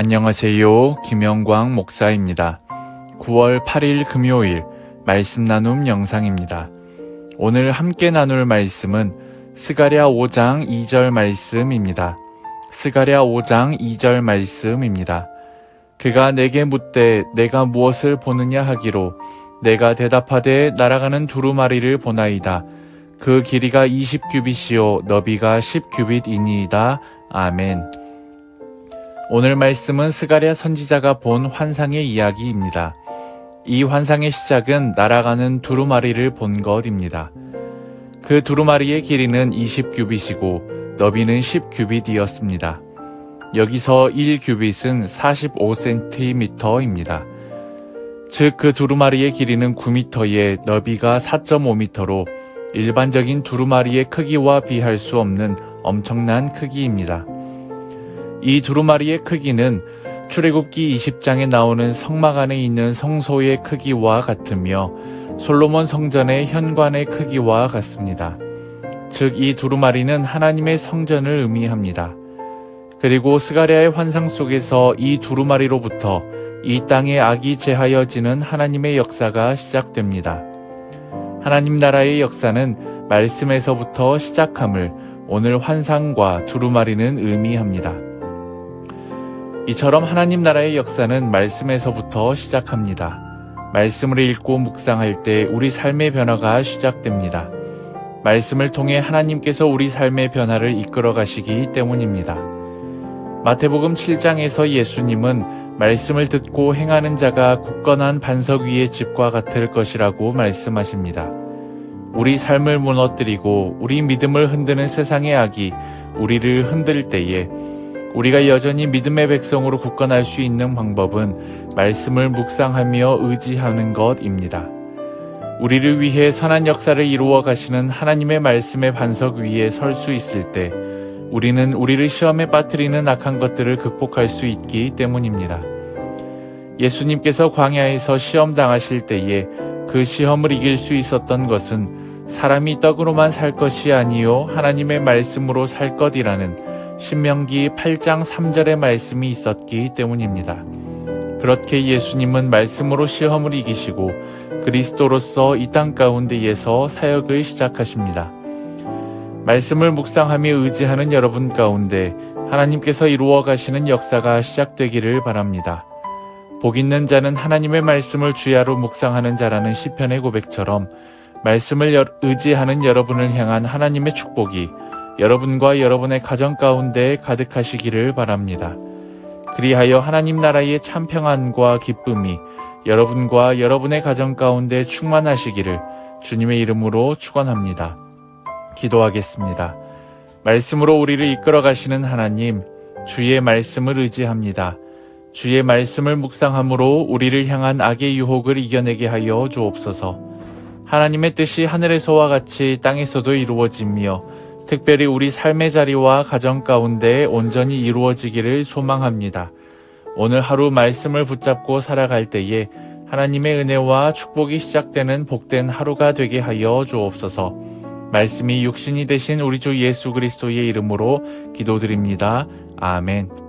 안녕하세요. 김영광 목사입니다. 9월 8일 금요일 말씀 나눔 영상입니다. 오늘 함께 나눌 말씀은 스가랴 5장 2절 말씀입니다. 스가랴 5장 2절 말씀입니다. 그가 내게 묻되 내가 무엇을 보느냐 하기로 내가 대답하되 날아가는 두루마리를 보나이다. 그 길이가 20규빗이요 너비가 10규빗이니이다. 아멘. 오늘 말씀은 스가랴 선지자가 본 환상의 이야기입니다. 이 환상의 시작은 날아가는 두루마리를 본 것입니다. 그 두루마리의 길이는 20규빗이고 너비는 10규빗이었습니다. 여기서 1규빗은 45cm입니다. 즉 그 두루마리의 길이는 9m에 너비가 4.5m로 일반적인 두루마리의 크기와 비할 수 없는 엄청난 크기입니다. 이 두루마리의 크기는 출애굽기 20장에 나오는 성막 안에 있는 성소의 크기와 같으며 솔로몬 성전의 현관의 크기와 같습니다. 즉 이 두루마리는 하나님의 성전을 의미합니다. 그리고 스가랴의 환상 속에서 이 두루마리로부터 이 땅에 악이 제하여지는 하나님의 역사가 시작됩니다. 하나님 나라의 역사는 말씀에서부터 시작함을 오늘 환상과 두루마리는 의미합니다. 이처럼 하나님 나라의 역사는 말씀에서부터 시작합니다. 말씀을 읽고 묵상할 때 우리 삶의 변화가 시작됩니다. 말씀을 통해 하나님께서 우리 삶의 변화를 이끌어 가시기 때문입니다. 마태복음 7장에서 예수님은 말씀을 듣고 행하는 자가 굳건한 반석 위의 집과 같을 것이라고 말씀하십니다. 우리 삶을 무너뜨리고 우리 믿음을 흔드는 세상의 악이 우리를 흔들 때에 우리가 여전히 믿음의 백성으로 굳건할 수 있는 방법은 말씀을 묵상하며 의지하는 것입니다. 우리를 위해 선한 역사를 이루어 가시는 하나님의 말씀의 반석 위에 설 수 있을 때 우리는 우리를 시험에 빠뜨리는 악한 것들을 극복할 수 있기 때문입니다. 예수님께서 광야에서 시험 당하실 때에 그 시험을 이길 수 있었던 것은 사람이 떡으로만 살 것이 아니요 하나님의 말씀으로 살 것이라는 신명기 8장 3절의 말씀이 있었기 때문입니다. 그렇게 예수님은 말씀으로 시험을 이기시고 그리스도로서 이 땅 가운데에서 사역을 시작하십니다. 말씀을 묵상하며 의지하는 여러분 가운데 하나님께서 이루어 가시는 역사가 시작되기를 바랍니다. 복 있는 자는 하나님의 말씀을 주야로 묵상하는 자라는 시편의 고백처럼 말씀을 의지하는 여러분을 향한 하나님의 축복이 여러분과 여러분의 가정 가운데 가득하시기를 바랍니다. 그리하여 하나님 나라의 참 평안과 기쁨이 여러분과 여러분의 가정 가운데 충만하시기를 주님의 이름으로 축원합니다. 기도하겠습니다. 말씀으로 우리를 이끌어 가시는 하나님, 주의 말씀을 의지합니다. 주의 말씀을 묵상함으로 우리를 향한 악의 유혹을 이겨내게 하여 주옵소서. 하나님의 뜻이 하늘에서와 같이 땅에서도 이루어지며 특별히 우리 삶의 자리와 가정 가운데 온전히 이루어지기를 소망합니다. 오늘 하루 말씀을 붙잡고 살아갈 때에 하나님의 은혜와 축복이 시작되는 복된 하루가 되게 하여 주옵소서. 말씀이 육신이 되신 우리 주 예수 그리스도의 이름으로 기도드립니다. 아멘.